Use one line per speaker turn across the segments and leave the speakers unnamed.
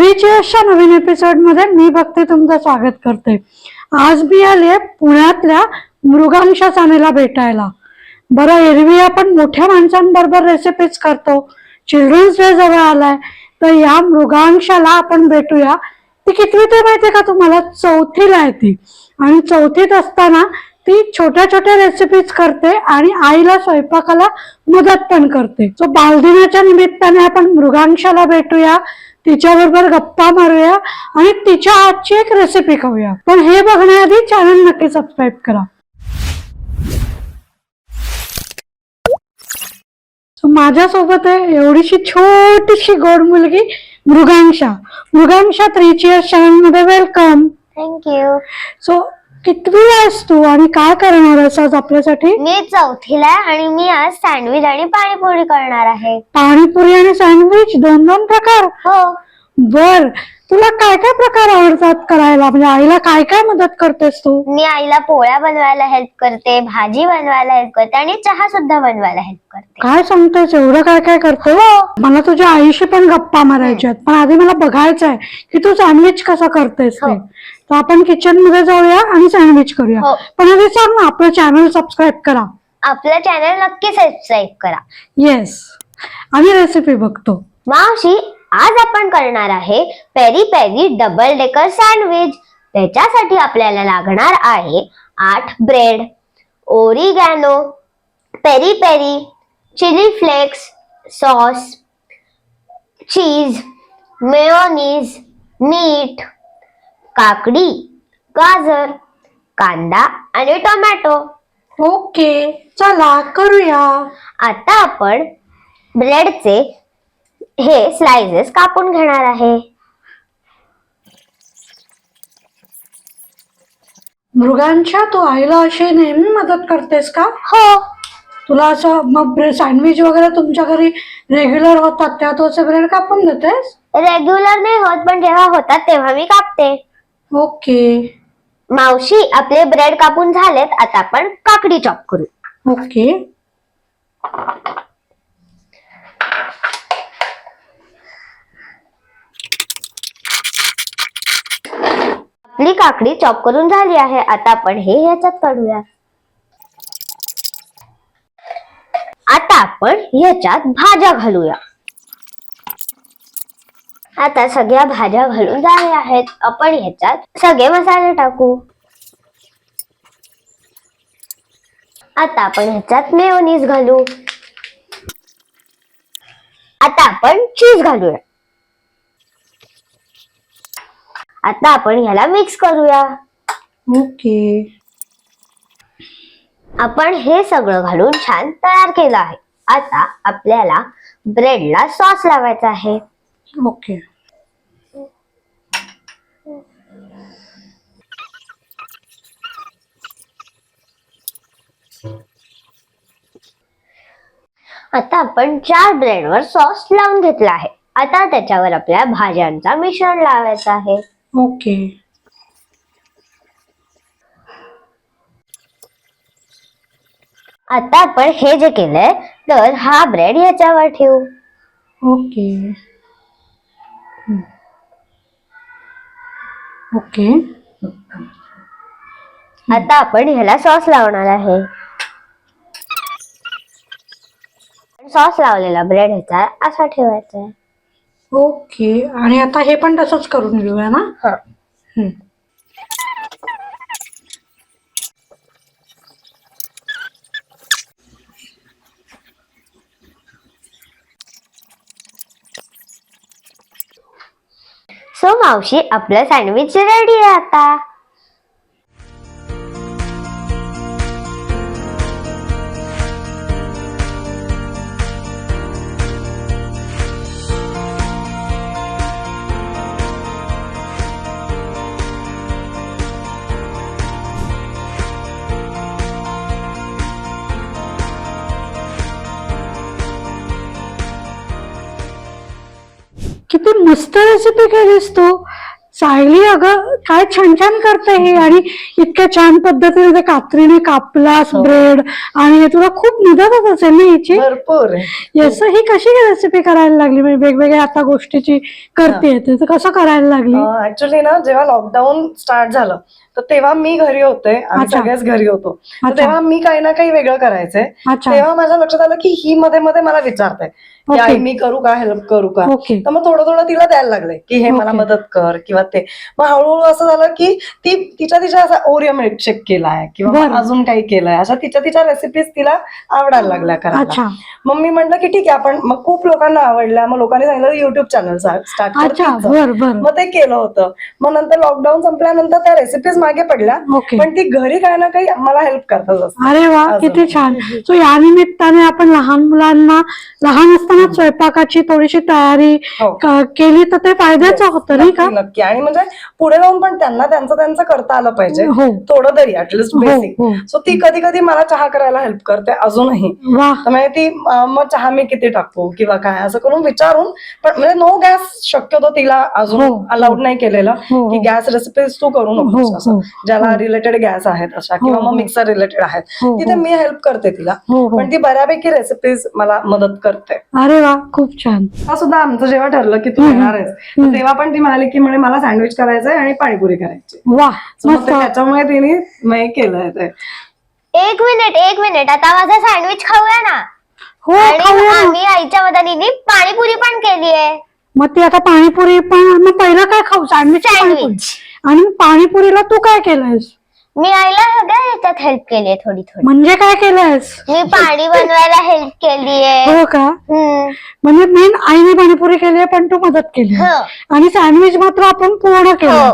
Three नवीन एपिसोडमध्ये मी भक्ती तुमचं स्वागत करते. आज मी आले पुण्यातल्या मृगांशा चानेला भेटायला. बरं एरवी आपण मोठ्या माणसांबरोबर रेसिपीज करतो. चिल्ड्रन्स डे जवळ आलाय. तर या मृगांशाला आपण भेटूया. ती कितवी ते माहितीये का तुम्हाला? चौथीला आहे ती. आणि चौथीत असताना ती छोट्या छोट्या रेसिपीज करते आणि आईला स्वयंपाकाला मदत पण करते. सो बालदिनाच्या निमित्ताने आपण मृगांशाला भेटूया. तिच्याबरोबर गप्पा मारूया आणि तिच्या आजची एक रेसिपी खाऊया. पण हे बघण्याआधी चॅनल नक्की सबस्क्राईब करा. माझ्यासोबत आहे एवढीशी छोटीशी गोड मुलगी मृगांशा. मृगांशा थ्री चॅनल मध्ये वेलकम
थँक्यू
सो कितवी आहेस तू? आणि काय करणार आहेस आज आपल्यासाठी?
मी चौथीला आहे आणि मी आज सँडविच आणि पाणीपुरी करणार आहे.
पाणीपुरी आणि सँडविच दोन दोन प्रकार?
हो.
बर. तुला काय काय प्रकार आवडतात करायला? म्हणजे आईला काय काय मदत करतेस तू?
मी आईला पोळ्या बनवायला हेल्प करते भाजी बनवायला हेल्प करते आणि चहा सुद्धा बनवायला हेल्प करते.
काय सांगतेस? एवढं काय काय करते? मला तुझ्या आईशी पण गप्पा मारायच्यात पण आधी मला बघायचं आहे की तू सँडविच कसं करतेस ते.
हो.
तर आपण किचनमध्ये जाऊया आणि सँडविच करूया.
हो.
पण आधी सांग ना आपलं चॅनल सबस्क्राईब करा.
आपलं चॅनल नक्की सबस्क्राईब करा.
येस आणि रेसिपी बघतो.
मावशी आज आपण करणार आहे peri peri double decker sandwich त्याच्यासाठी आपल्याला लागणार आहे आठ bread oregano peri peri chili flakes sauce cheese mayonnaise मीठ काकडी गाजर कांदा आणि टोमॅटो
ओके चला करूया.
आता आपण ब्रेडचे हे स्लाइसेस कापून घेणार आहे.
मृगांच्या तू आईला अशी नेहमी मदत करतेस का?
हो.
तुला असं मग सँडविच वगैरे तुमच्या घरी रेग्युलर होतात तेव्हा तू ब्रेड कापून देतेस?
रेग्युलर नाही होत पण जेव्हा होतात तेव्हा मी कापते.
ओके.
मावशी आपले ब्रेड कापून झालेत आता आपण काकडी चॉप करू.
ओके.
आपली काकडी चॉप करून झाली आहे. आता आपण हे ह्याच्यात काढूया. आता आपण ह्याच्यात भाज्या घालूया. आता सगळ्या भाज्या घालून झाल्या आहेत. आपण ह्याच्यात सगळे मसाले टाकू. आता आपण ह्याच्यात मेयोनीज घालू. आता आपण चीज घालूया. आता आपण ह्याला मिक्स करूया.
ओके
आपण हे सगळं घालून छान तयार केलं आहे. आता आपल्याला ब्रेडला सॉस लावायचा आहे.
ओके
आता आपण चार ब्रेडवर सॉस लावून घेतला आहे. आता त्याच्यावर आपल्या भाज्यांचा मिश्रण लावायचं आहे.
ओके.
आता आपण हे जे केलंय तर हा ब्रेड ह्याच्यावर ठेवू.
ओके. ओके.
आता आपण ह्याला सॉस लावणार आहे. सॉस लावलेला ब्रेड ह्याचा असा ठेवायचा आहे.
ओके. आणि आता हे पण तसंच करून घेऊया ना?
हा.
हम्म.
सो मावशी आपलं सँडविच रेडी आहे आता.
मस्त रेसिपी केलीस तू. सायली अगं काय छान छान करते ही आणि इतक्या छान पद्धतीने ते कात्रीने कापलास. ब्रेड आणि हे तुला खूप मदतच असेल ना याची?
भरपूर
येस ही कशी रेसिपी करायला लागली? म्हणजे वेगवेगळ्या आता गोष्टीची करते ते. तर कसं करायला लागली?
ऍक्च्युली ना जेव्हा लॉकडाऊन स्टार्ट झालं तर तेव्हा मी घरी होते. आम्ही. सगळेच घरी होतो. तेव्हा मी काही ना काही वेगळं करायचंय तेव्हा माझ्या लक्षात आलं की ही मध्ये मध्ये मला विचारते. की. आई मी करू का? हेल्प करू का? तर मग थोडं थोडं तिला द्यायला लागले की हे मला. मदत कर. किंवा ते. मग हळूहळू असं झालं की ती तिच्या तिच्या असा ओरिओ मिल्कशेक केलाय किंवा अजून काही केलंय. अशा तिच्या तिच्या रेसिपीज तिला आवडायला लागल्या करायला.
अच्छा.
मग मी म्हटलं की ठीक आहे आपण मग खूप लोकांना आवडल्या. मग लोकांनी सांगितलं युट्यूब चॅनल स्टार्ट मग ते केलं होतं. मग नंतर लॉकडाऊन संपल्यानंतर त्या रेसिपीज मागे पडल्या. पण ती घरी काही ना काही मला हेल्प करतच असते
अरे वा. किती छान. सो या निमित्ताने आपण लहान मुलांना लहान असताना स्वयंपाकाची थोडीशी तयारी
हो.
क- केली तर ते फायद्याचं होतं नाही का?
नक्की नक्की. आणि म्हणजे पुढे जाऊन पण त्यांना त्यांचं त्यांचं करता आलं पाहिजे.
हो.
थोडं तरी ऍटलिस्ट
हो,
बेसिक
हो.
सो ती कधी कधी मला चहा करायला हेल्प करते अजूनही.
वा.
तर म्हणजे ती अं, मग चहा मी किती टाकू किंवा काय? असं करून विचारून पण म्हणजे नो गॅस शक्यतो तिला
हो,
अजून
हो.
अलाउड नाही केलेलं
हो,
की
हो.
गॅस रेसिपीज तू करू नकोस
हो,
असं.
हो,
ज्याला रिलेटेड गॅस आहेत अशा किंवा
हो,
मग
हो.
मिक्सर रिलेटेड आहेत.
हो,
तिथे
हो.
मी हेल्प करते तिला.
हो हो.
पण ती बऱ्यापैकी रेसिपीज मला मदत करते.
अरे वा खूप छान.
हा सुद्धा आमचं जेव्हा ठरलं की तू. येणार आहेस तर तेव्हा पण ती म्हणाली की म्हणे मला सँडविच करायचंय आणि पाणीपुरी करायची.
वा
So मग
मस्त.
ते त्याच्यामुळे तिने मग केलंय ते.
एक मिनिट एक मिनिट. आता माझं सँडविच खाऊया ना?
हो
आणि
खाऊया ना.
आम्ही आईच्या मदतीने पाणीपुरी पण केली आहे.
मग ती आता पाणीपुरी पण मग पहिलं काय खाऊ? सँडविच
सँडविच
आणि पाणीपुरीला तू काय केलंयस?
मी आईला सगळ्या ह्याच्यात हेल्प केली आहे थोडी थोडी.
म्हणजे काय केलंयस?
मी पाणी बनवायला हेल्प केली आहे
हो का?
हम्म.
म्हणजे मेन आईने पाणीपुरी केली आहे पण तू मदत केली.
हो.
आणि सँडविच मात्र आपण पूर्ण केलं
हो.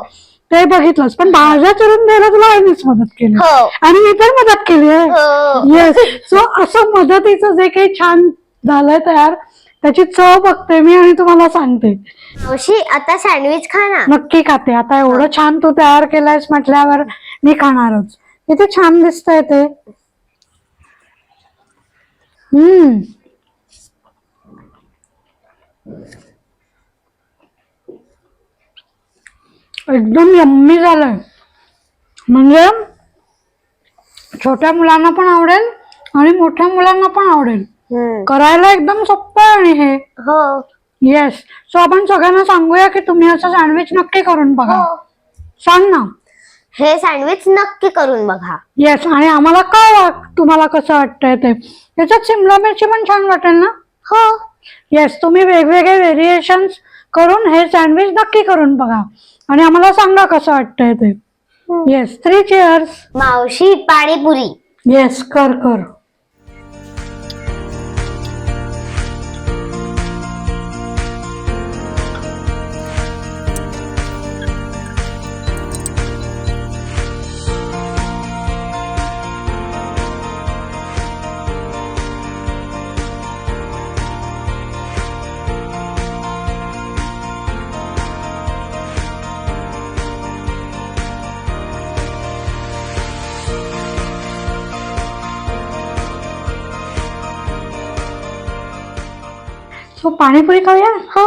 ते बघितलंच पण भाज्या चिरून द्यायला तुला आईनेच मदत केली.
हो.
आणि मी पण मदत केली आहे येस सो असं मदतीचं जे काही छान झालंय तयार त्याची चव बघते मी आणि तुम्हाला सांगते.
मावशी आता सँडविच खा ना.
नक्की खाते. आता एवढं छान तू तयार केलंयस म्हटल्यावर मी खाणारच. किती छान दिसतंय ते. हम्म. एकदम यम्मी झालंय. म्हणजे छोट्या मुलांना पण आवडेल आणि मोठ्या मुलांना पण आवडेल. करायला एकदम सोपं आहे आणि हे.
हो.
येस सो आपण सगळ्यांना सांगूया की तुम्ही असं सँडविच नक्की करून बघा.
हो.
सांग ना.
हे सँडविच नक्की करून बघा.
येस आणि आम्हाला काय वाट तुम्हाला कसं वाटतंय ते? त्याच्यात शिमला मिरची पण छान वाटेल ना?
हो.
येस तुम्ही वेगवेगळे व्हेरिएशन करून हे सँडविच नक्की करून बघा. आणि आम्हाला सांगा कसं वाटतंय ते. येस थ्री चेअर्स
मावशी पाणीपुरी.
येस कर कर. सो पाणीपुरी खाऊया
हो